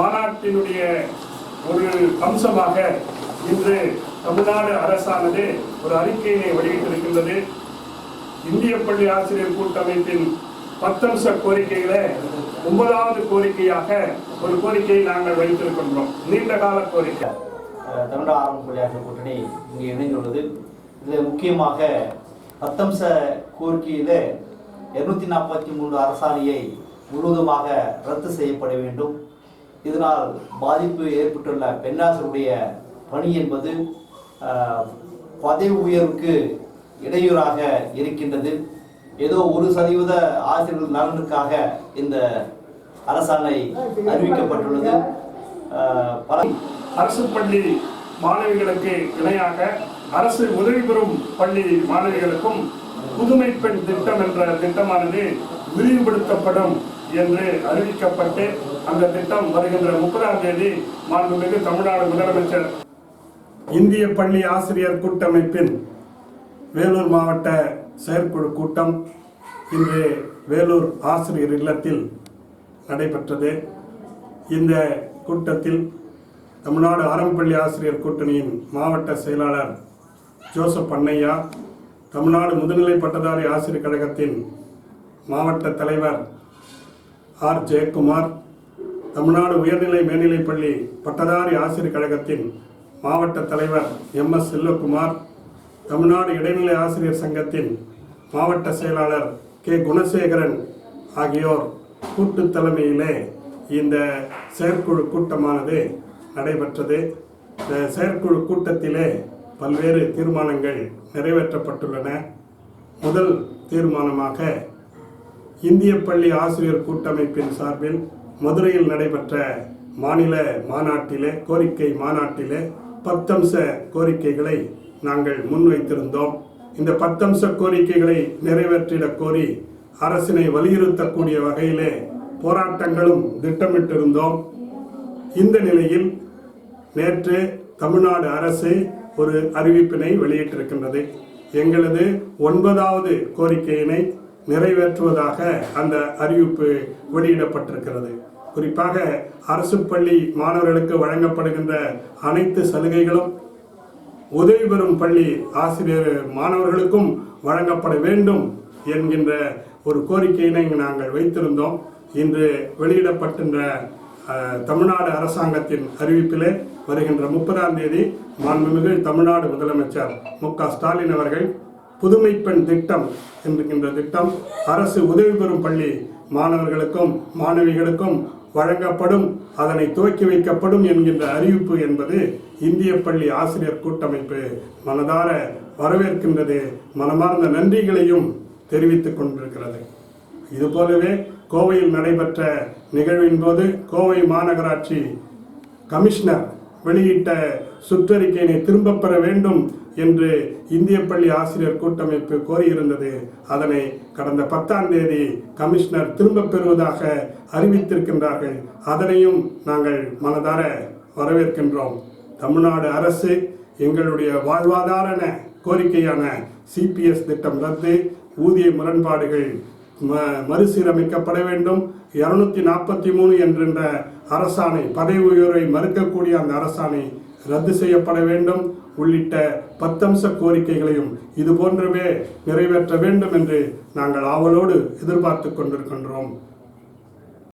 மாநாட்டினுடைய ஒரு அம்சமாக இன்று தமிழ்நாடு அரசானது ஒரு அறிக்கையினை வெளியிட்டிருக்கின்றது. இந்திய பள்ளி ஆசிரியர் கூட்டமைப்பின் பத்தம்ச கோரிக்கைகளை ஒன்பதாவது கோரிக்கையாக ஒரு கோரிக்கையை நாங்கள் வைத்திருக்கின்றோம். நீண்ட கால கோரிக்கை. தமிழ்நாடு ஆரம்ப பள்ளியாளர் கூட்டணி இங்கே இணைந்துள்ளது. இதில் முக்கியமாக பத்தம்ச கோரிக்கையில் இருநூத்தி நாற்பத்தி மூன்று அரசாணையை முழுவதுமாக ரத்து செய்யப்பட வேண்டும். இதனால் பாதிப்பு ஏற்பட்டுள்ள பெண்ணாசருடைய பணி என்பது பதவி உயர்வுக்கு இடையூறாக இருக்கின்றது. ஏதோ ஒரு சதவீத ஆசிரியர்கள் நலனுக்காக இந்த அரசாணை அறிவிக்கப்பட்டுள்ளது. பல அரசு பள்ளி மாணவிகளுக்கு இணையாக அரசு உதவி பெறும் பள்ளி மாணவிகளுக்கும் புதுமை பெண் திட்டம் என்ற திட்டமானது விரிவுபடுத்தப்படும். என்று அறிவிக்கப்பட்டு அந்த திட்டம் வருகின்ற முப்பதாம் தேதி மாண்புமிகு தமிழ்நாடு முதலமைச்சர் இந்திய பள்ளி ஆசிரியர் கூட்டமைப்பின் வேலூர் மாவட்ட செயற்குழு கூட்டம் இன்று வேலூர் ஆசிரியர் இல்லத்தில் நடைபெற்றது. இந்த கூட்டத்தில் தமிழ்நாடு ஆரம்பப்பள்ளி ஆசிரியர் கூட்டணியின் மாவட்ட செயலாளர் ஜோசப் அண்ணையா தமிழ்நாடு முதுநிலை பட்டதாரி ஆசிரியர் கழகத்தின் மாவட்ட தலைவர் ஆர். ஜெயக்குமார் தமிழ்நாடு உயர்நிலை மேல்நிலைப் பள்ளி பட்டதாரி ஆசிரியர் கழகத்தின் மாவட்ட தலைவர் எம். எஸ். செல்வகுமார் தமிழ்நாடு இடைநிலை ஆசிரியர் சங்கத்தின் மாவட்ட செயலாளர் கே. குணசேகரன் ஆகியோர் கூட்டு தலைமையிலே இந்த செயற்குழு கூட்டமானது நடைபெற்றது. இந்த செயற்குழு கூட்டத்திலே பல்வேறு தீர்மானங்கள் நிறைவேற்றப்பட்டுள்ளன. முதல் தீர்மானமாக இந்திய பள்ளி ஆசிரியர் கூட்டமைப்பின் சார்பில் மதுரையில் நடைபெற்ற மாநில மாநாட்டிலே கோரிக்கை மாநாட்டிலே பத்தம்ச கோரிக்கைகளை நாங்கள் முன்வைத்திருந்தோம். இந்த பத்தம்ச கோரிக்கைகளை நிறைவேற்றிடக் கோரி அரசினை வலியுறுத்தக்கூடிய வகையிலே போராட்டங்களும் திட்டமிட்டிருந்தோம். இந்த நிலையில் நேற்று தமிழ்நாடு அரசு ஒரு அறிவிப்பினை வெளியிட்டிருக்கின்றது. எங்களது ஒன்பதாவது கோரிக்கையினை நிறைவேற்றுவதாக அந்த அறிவிப்பு வெளியிடப்பட்டிருக்கிறது. குறிப்பாக அரசு பள்ளி மாணவர்களுக்கு வழங்கப்படுகின்ற அனைத்து சலுகைகளும் உதவி பெறும் பள்ளி ஆசிரியர் மாணவர்களுக்கும் வழங்கப்பட வேண்டும் என்கின்ற ஒரு கோரிக்கையினை நாங்கள் வைத்திருந்தோம். இன்று வெளியிடப்பட்டிருந்த அஹ், தமிழ்நாடு அரசாங்கத்தின் அறிவிப்பிலே வருகின்ற முப்பதாம் தேதி மாண்புமிகு தமிழ்நாடு முதலமைச்சர் மு க ஸ்டாலின் அவர்கள் புதுமை பெண் திட்டம் என்கின்ற திட்டம் அரசு உதவி பெறும் பள்ளி மாணவர்களுக்கும் மாணவிகளுக்கும் வழங்கப்படும் அதனை துவக்கி வைக்கப்படும் என்கின்ற அறிவிப்பு என்பது இந்திய பள்ளி ஆசிரியர் கூட்டமைப்பு மனதார வரவேற்கின்றது. மனமார்ந்த நன்றிகளையும் தெரிவித்துக் கொண்டிருக்கிறது. இதுபோலவே கோவையில் நடைபெற்ற நிகழ்வின் போது கோவை மாநகராட்சி கமிஷனர் வெளியிட்ட சுற்றறிக்கையினை திரும்பப் பெற வேண்டும் என்று இந்திய பள்ளி ஆசிரியர் கூட்டமைப்பு கோரியிருந்தது. அதனை கடந்த பத்தாம் தேதி கமிஷனர் திரும்பப் பெறுவதாக அறிவித்திருக்கின்றார்கள். அதனையும் நாங்கள் மனதார வரவேற்கின்றோம். தமிழ்நாடு அரசு எங்களுடைய வாழ்வாதார கோரிக்கையான சிபிஎஸ் திட்டம் ரத்து. ஊதிய முரண்பாடுகள் மறுசீரமைக்கப்பட வேண்டும். இருநூத்தி நாற்பத்தி மூணு என்கின்ற அரசாணை பதவி உயர்வை மறுக்கக்கூடிய அந்த அரசாணை ரத்து செய்யப்பட வேண்டும். உள்ளிட்ட பத்தம்ச கோரிக்கைகளையும் இது போன்றவே நிறைவேற்ற வேண்டும் என்று நாங்கள் ஆவலோடு எதிர்பார்த்து கொண்டிருக்கின்றோம்.